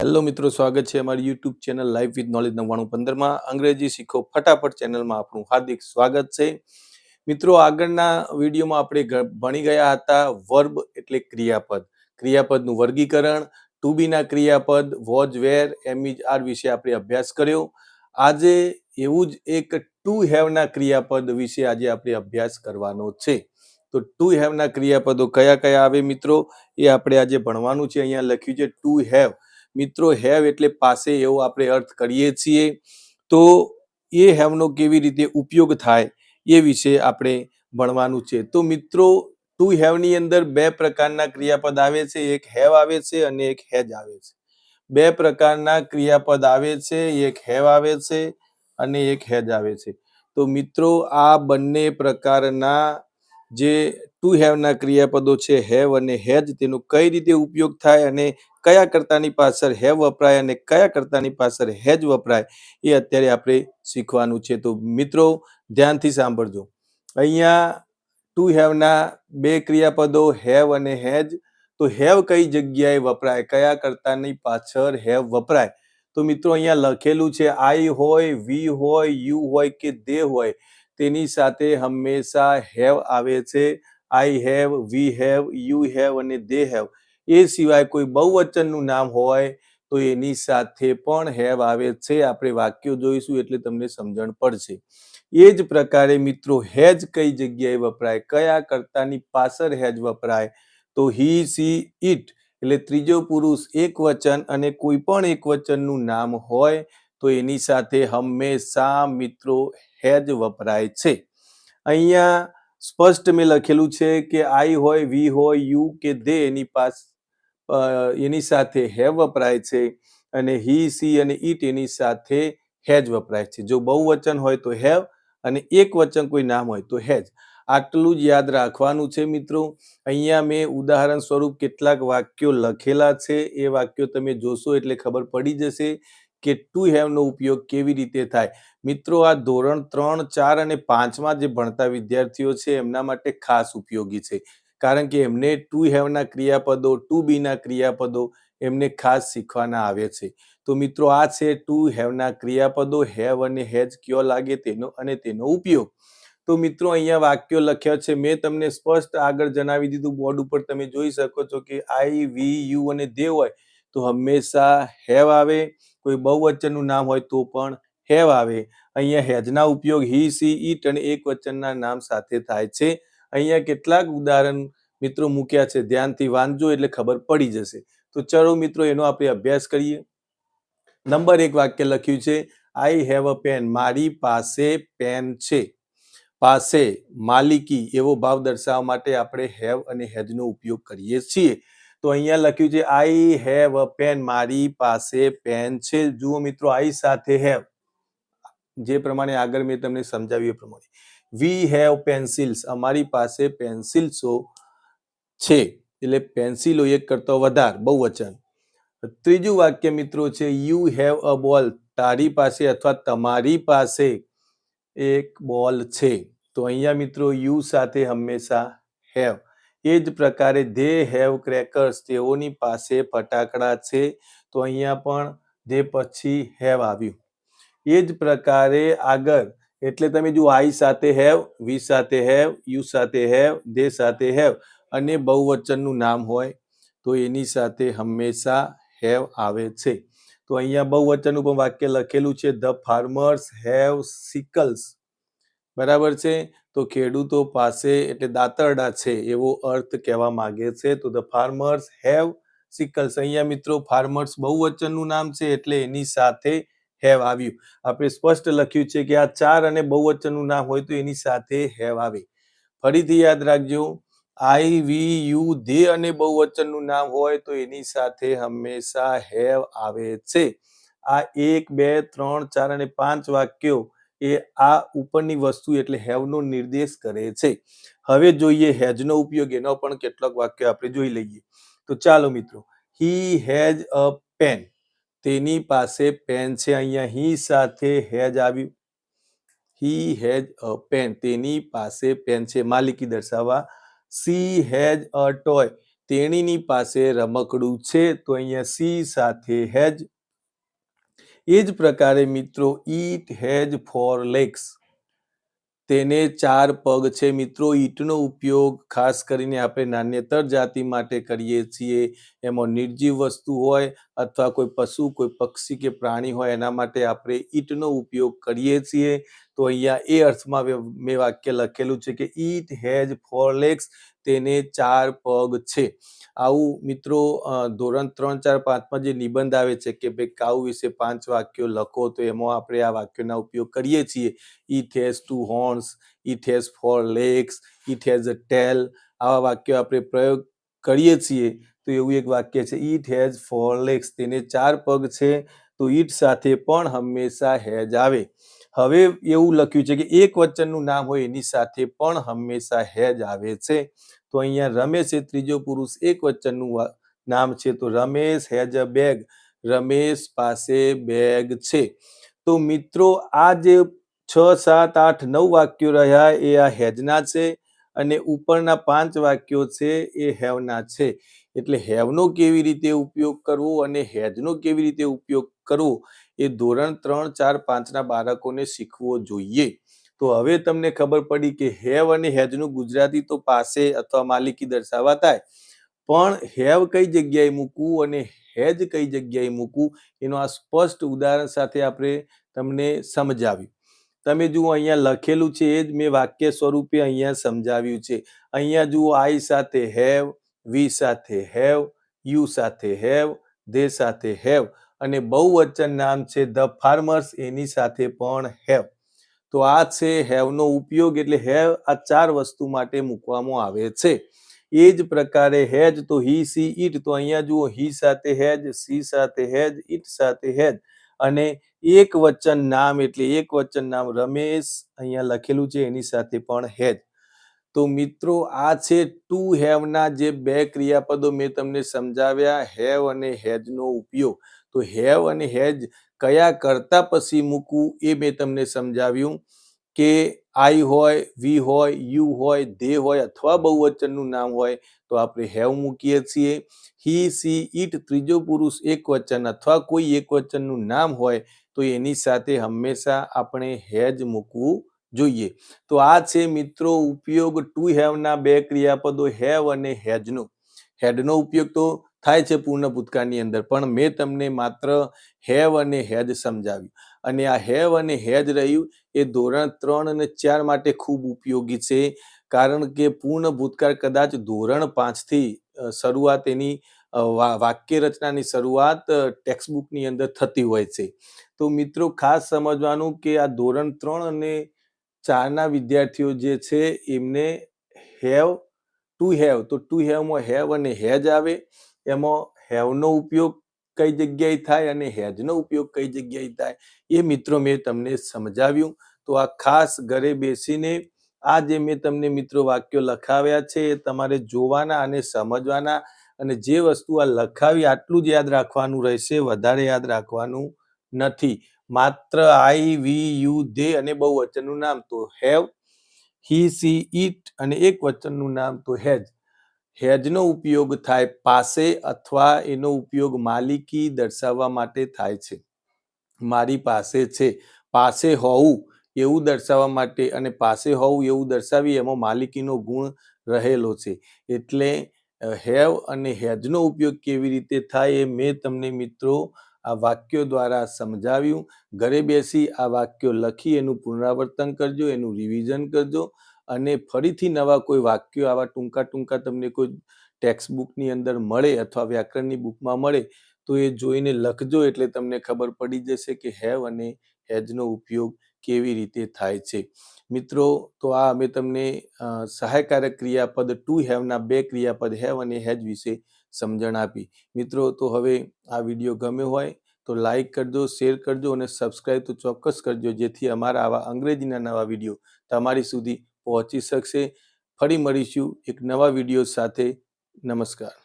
Hello મિત્રો, સ્વાગત છે અમારી YouTube channel live with knowledge નવ્વાણું પંદરમાં. અંગ્રેજી શીખો ફટાફટ ચેનલમાં આપણું હાર્દિક સ્વાગત છે. મિત્રો, આગળના વિડીયોમાં આપણે ભણી ગયા હતા વર્બ એટલે ક્રિયાપદ. ક્રિયાપદનું વર્ગીકરણ ટુ બીના ક્રિયાપદ વોજ વેર એમિજ આર વિશે આપણે અભ્યાસ કર્યો. આજે એવું જ એક ટુ હેવના ક્રિયાપદ વિશે આજે આપણે અભ્યાસ કરવાનો છે. તો ટુ હેવના ક્રિયાપદો કયા કયા આવે મિત્રો? એ આપણે આજે ભણવાનું છે. અહીંયા લખ્યું છે ટુ હેવ મિત્રો હેવ એટલે પાસે એવો આપણે અર્થ કરીએ છીએ. તો એ હેવનો કેવી રીતે ઉપયોગ થાય એ વિશે આપણે ભણવાનું છે. તો મિત્રો ટુ હેવની અંદર બે પ્રકારના ક્રિયાપદ આવે છે. એક હેવ આવે છે અને એક હેજ આવે છે. બે પ્રકારના ક્રિયાપદ આવે છે. એક હેવ આવે છે અને એક હેજ આવે છે. તો મિત્રો, આ બંને પ્રકારના જે ટુ હેવના ક્રિયાપદો છે, હેવ અને હેજ તેનો કઈ રીતે ઉપયોગ થાય અને કયા કર્તાની પાછળ હેવ વપરાય અને કયા કર્તાની પાછળ હેજ વપરાય, એ અત્યારે આપણે શીખવાનું છે. તો મિત્રો, ધ્યાનથી સાંભળજો. અહીંયા ટુ હેવના બે ક્રિયાપદો, હેવ અને હેજ, તો હેવ કઈ જગ્યાએ વપરાય? કયા કર્તાની પાછળ હેવ વપરાય? તો મિત્રો, અહીંયા લખેલું છે, આઈ હોય, વી હોય, યુ હોય કે દે હોય, તેની સાથે હંમેશા હેવ આવે છે. I have we have you have અને દે હેવ એ સિવાય કોઈ બહુવચનનું નામ હોય તો એની સાથે પણ હેવ આવે છે. આપણે વાક્યો જોઈશું એટલે તમને સમજણ પડશે. એ જ પ્રકારે મિત્રો હેજ કઈ જગ્યાએ વપરાય? કયા કર્તાની પાછળ હેજ વપરાય? તો હી સી ઇટ એટલે ત્રીજો પુરુષ એક વચન અને કોઈ પણ એક વચનનું નામ હોય તો એની સાથે હંમેશા મિત્રો હેજ વપરાય છે. અહીંયા સ્પષ્ટ મેં લખેલું છે કે આઈ હોય વી હોય યુ કે દે એની પાસ એની સાથે હેવ વપરાય છે અને હી સી અને ઈટ એની સાથે હેજ વપરાય છે. જો બહુવચન હોય તો હેવ અને એક વચન કોઈ નામ હોય તો હેજ આટલું જ યાદ રાખવાનું છે મિત્રો. અહીંયા મેં ઉદાહરણ સ્વરૂપ કેટલાક વાક્યો લખેલા છે. એ વાક્યો તમે જોશો એટલે ખબર પડી જશે. કે ટુ હેવનો ઉપયોગ કેવી રીતે થાય? મિત્રો, આ ધોરણ ત્રણ, ચાર અને પાંચમાં જે ભણતા વિદ્યાર્થીઓ છે, એમના માટે ખાસ ઉપયોગી છે. કારણ કે એમને ટુ હેવના ક્રિયાપદો, ટુ બીના ક્રિયાપદો એમને ખાસ શીખવાના આવે છે. તો મિત્રો, આ છે ટુ હેવના ક્રિયાપદો, હેવ અને હેજ કયો લાગે તેનો અને તેનો ઉપયોગ. તો મિત્રો, અહીંયા વાક્યો લખ્યા છે. મેં તમને સ્પષ્ટ આગળ જણાવી દીધું. બોર્ડ ઉપર તમે જોઈ શકો છો કે આઈ, વી, યુ અને દે હોય. તો હંમેશા હેવ આવે કોઈ બહુવચનનું નામ હોય તો પણ હેવ આવે. અહીંયા હેજના ઉપયોગ હી, સી, ઈટ અને એક વચનના નામ સાથે થાય છે. અહીંયા કેટલાક ઉદાહરણ મિત્રો મૂક્યા છે. ધ્યાનથી વાંચજો એટલે ખબર પડી જશે. તો ચલો મિત્રો, એનો આપણે અભ્યાસ કરીએ. નંબર એક વાક્ય લખ્યું છે. આઈ હેવ અ પેન મારી પાસે પેન છે. પાસે માલિકી. એવો ભાવ દર્શાવવા માટે આપણે હેવ અને હેજનો ઉપયોગ કરીએ છીએ. તો અહીંયા લખ્યું છે આઈ હેવ અ પેન મારી પાસે પેન છે. જુઓ મિત્રો આઈ સાથે હેવ જે પ્રમાણે આગળ મેં તમને સમજાવ્યું એ પ્રમાણે. વી હેવ પેન્સિલ્સ અમારી પાસે પેન્સિલ્સો છે. એટલે પેન્સિલો એક કરતો વધાર, બહુવચન. ત્રીજું વાક્ય મિત્રો છે યુ હેવ અ બોલ તારી પાસે અથવા તમારી પાસે એક બોલ છે. તો અહીંયા મિત્રો યુ સાથે હંમેશા હેવ એ જ પ્રકારે ધે હેવ ક્રેકર્સ તેઓની પાસે ફટાકડા છે, તો અહીંયા પણ ધે પછી હેવ આવ્યું. એ જ પ્રકારે આગળ, એટલે તમે જુઓ, આઈ સાથે હેવ, વી સાથે હેવ, યુ સાથે હેવ ધે સાથે હેવ, અને બહુવચનનું નામ હોય, તો એની સાથે હંમેશા હેવ આવે છે. તો અહીંયા બહુવચનનું પણ વાક્ય લખેલું છે, ધ ફાર્મર્સ હેવ સિકલ્સ. બરાબર છે? તો ખેડૂતો પાસે એટલે દાતરડા છે એવો અર્થ કહેવા માંગે છે. તો ધ ફાર્મર્સ હેવ સિકલ્સ અહીંયા મિત્રો ફાર્મર્સ બહુવચનનું નામ છે એટલે એની સાથે હેવ આવ્યું. આપણે સ્પષ્ટ લખ્યું છે કે આ ચાર અને બહુવચનનું નામ હોય તો એની સાથે હેવ આવે. ફરીથી યાદ રાખજો આઈ વી યુ ધે અને બહુવચનનું નામ હોય તો એની સાથે હંમેશા હેવ આવે છે. આ એક, બે, ત્રણ, ચાર અને પાંચ વાક્યો એ આ ઉપરની વસ્તુ એટલે હેવનો નિર્દેશ કરે છે. હવે જોઈએ હેજનો ઉપયોગ, એનો પણ કેટલાક વાક્ય આપણે જોઈ લઈએ. તો ચાલો મિત્રો હી હેઝ અ પેન તેની પાસે પેન છે. અહીંયા હી સાથે હેજ આવ્યું હી હેઝ અ પેન તેની પાસે પેન છે. માલિકી દર્શાવવા સી હેઝ અ ટોય તેણીની પાસે રમકડું છે. તો અહીંયા સી સાથે હેજ એ જ પ્રકારે મિત્રો, ઈટ હેજ ફોર લેગ્સ. તેને ચાર પગ છે. મિત્રો, ઈટનો ઉપયોગ ખાસ કરીને આપણે નાન્યતર જાતિ માટે કરીએ છીએ. એમાં નિર્જીવ વસ્તુ હોય અથવા કોઈ પશુ, કોઈ પક્ષી કે પ્રાણી હોય, એના માટે આપણે ઈંટનો ઉપયોગ કરીએ છીએ. તો અહીંયા એ અર્થમાં મેં વાક્ય લખેલું છે કે ઈટ હેઝ ફોર લેગ્સ તેને ચાર પગ છે. આવું મિત્રો ધોરણ ત્રણ, ચાર, પાંચમાં જે નિબંધ આવે છે કે ભાઈ કાઉ વિશે પાંચ વાક્યો લખો, તો એમાં આપણે આ વાક્યોના ઉપયોગ કરીએ છીએ. It has two horns it has four legs it has a tail આવા વાક્યો આપણે પ્રયોગ કરીએ છીએ. તો એવું એક વાક્ય છે ઇટ હેઝ ફોર લેગ્સ તેને ચાર પગ છે, તો ઈટ સાથે પણ હંમેશા હેજ આવે. હવે એવું લખ્યું છે કે એક વચનનું નામ હોય એની સાથે પણ હંમેશા હેજ આવે છે. તો અહીંયા રમેશ એ ત્રીજો પુરુષ એક વચનનું નામ છે. તો Ramesh has a bag. Ramesh પાસે બેગ છે. તો મિત્રો, આ જે છ, સાત, આઠ, નવ વાક્યો રહ્યા એ આ હેજના છે અને ઉપરના પાંચ વાક્યો છે એ હેવના છે. એટલે હેવનો કેવી રીતે ઉપયોગ કરવો અને હેજનો કેવી રીતે ઉપયોગ કરવો એ ધોરણ ત્રણ, ચાર, પાંચના બાળકોને શીખવો જોઈએ. તો હવે તમને ખબર પડી કે હેવ અને હેજનું ગુજરાતી તો પાસે અથવા માલિકી દર્શાવા થાય પણ હેવ કઈ જગ્યાએ મૂકવું અને હેજ કઈ જગ્યાએ મૂકવું, એનું આ સ્પષ્ટ ઉદાહરણ સાથે આપણે તમને સમજાવ્યું. તમે જુઓ, અહીંયા લખેલું છે, એ જ મેં વાક્ય સ્વરૂપે અહીંયા સમજાવ્યું છે. અહીંયા જુઓ, આઈ સાથે હેવ, વી સાથે હેવ, યુ સાથે હેવ, ધે સાથે હેવ. અને બહુવચન નામ છે ધ ફાર્મર્સ એની સાથે પણ હેવ તો આ છે હેવનો ઉપયોગ એટલે હેવ આ ચાર વસ્તુ માટે મૂકવામાં આવે છે. એ જ પ્રકારે હેજ તો હી સી ઈટ તો અહીંયા જુઓ હી સાથે હેજ સી સાથે હેજ ઈટ સાથે હેજ અને એક વચન નામ એટલે એક વચન નામ રમેશ અહીંયા લખેલું છે, એની સાથે પણ હેજ તો મિત્રો, આ છે ટુ હેવના જે બે ક્રિયાપદો મેં તમને સમજાવ્યા હેવ અને હેજનો ઉપયોગ. તો હેવ અને હેજ કયા કરતા પછી મૂકવું એ મેં તમને સમજાવ્યું કે આઈ હોય, વી હોય, યુ હોય ધે હોય અથવા બહુવચનનું નામ હોય તો આપણે હેવ મૂકીએ છીએ. હી, સી, ઈટ ત્રીજો પુરુષ એક વચન અથવા કોઈ એક વચનનું નામ હોય તો એની સાથે હંમેશા આપણે હેજ મૂકવું જોઈએ. તો આ છે મિત્રો ઉપયોગ ટુ હેવના બે ક્રિયાપદો હેવ અને હેજનો. હેડનો ઉપયોગ તો થાય છે પૂર્ણ ભૂતકાળની અંદર. પણ મેં તમને માત્ર હેવ અને હેજ સમજાવ્યું. અને આ હેવ અને હેજ રહ્યું એ ધોરણ ત્રણ અને ચાર માટે ખૂબ ઉપયોગી છે. કારણ કે પૂર્ણ ભૂતકાળ કદાચ ધોરણ પાંચથી શરૂઆત એની વાક્ય રચનાની શરૂઆત ટેક્સ્ટબુકની અંદર થતી હોય છે. તો મિત્રો ખાસ સમજવાનું કે આ ધોરણ ત્રણ અને ચારના વિદ્યાર્થીઓ જે છે એમને હેવ, ટુ હેવ, તો ટુ હેવમાં હેવ અને હેજ આવે. એમાં હેવનો ઉપયોગ કઈ જગ્યાએ થાય અને હેજનો ઉપયોગ કઈ જગ્યાએ થાય એ મિત્રો મેં તમને સમજાવ્યું. તો આ ખાસ ઘરે બેસીને આ જે મેં તમને મિત્રો વાક્યો લખાવ્યા છે એ તમારે જોવાના અને સમજવાના અને જે વસ્તુ આ લખાવી આટલું જ યાદ રાખવાનું રહેશે, વધારે યાદ રાખવાનું નથી. માત્ર આઈ વી યુ ધે અને બહુ વચનનું નામ તો હેવ, હી સી ઇટ અને એક વચનનું નામ તો હેજ. હેજનો ઉપયોગ થાય પાસે અથવા એનો ઉપયોગ માલિકી દર્શાવવા માટે થાય છે. મારી પાસે છે, પાસે હોવું એવું દર્શાવવા માટે અને પાસે હોવું એવું દર્શાવી એમાં માલિકીનો ગુણ રહેલો છે. એટલે હેવ અને હેજનો ઉપયોગ કેવી રીતે થાય એ મેં તમને મિત્રો આ વાક્યો દ્વારા સમજાવ્યું. ઘરે બેસી આ વાક્યો લખી એનું પુનરાવર્તન કરજો, એનું રિવિઝન કરજો અને ફરીથી નવા કોઈ વાક્યો આવા ટૂંકા ટૂંકા તમને કોઈ ટેક્સ્ટ બુકની અંદર મળે અથવા વ્યાકરણની બુકમાં મળે, તો એ જોઈને લખજો એટલે તમને ખબર પડી જશે કે હેવ અને હેજનો ઉપયોગ કેવી રીતે થાય છે. મિત્રો, તો આ અમે તમને સહાયકારક ક્રિયાપદ ટુ હેવના બે ક્રિયાપદ હેવ અને હેજ વિશે સમજણ આપી. મિત્રો, તો હવે આ વીડિયો ગમ્યો હોય તો લાઈક કરજો, શેર કરજો અને સબસ્ક્રાઈબ તો ચોક્કસ કરજો, જેથી અમારા આવા અંગ્રેજીના નવા વીડિયો તમારી સુધી પહોંચી શકશે. ફરી મળીશું એક નવા વીડિયો સાથે. નમસ્કાર.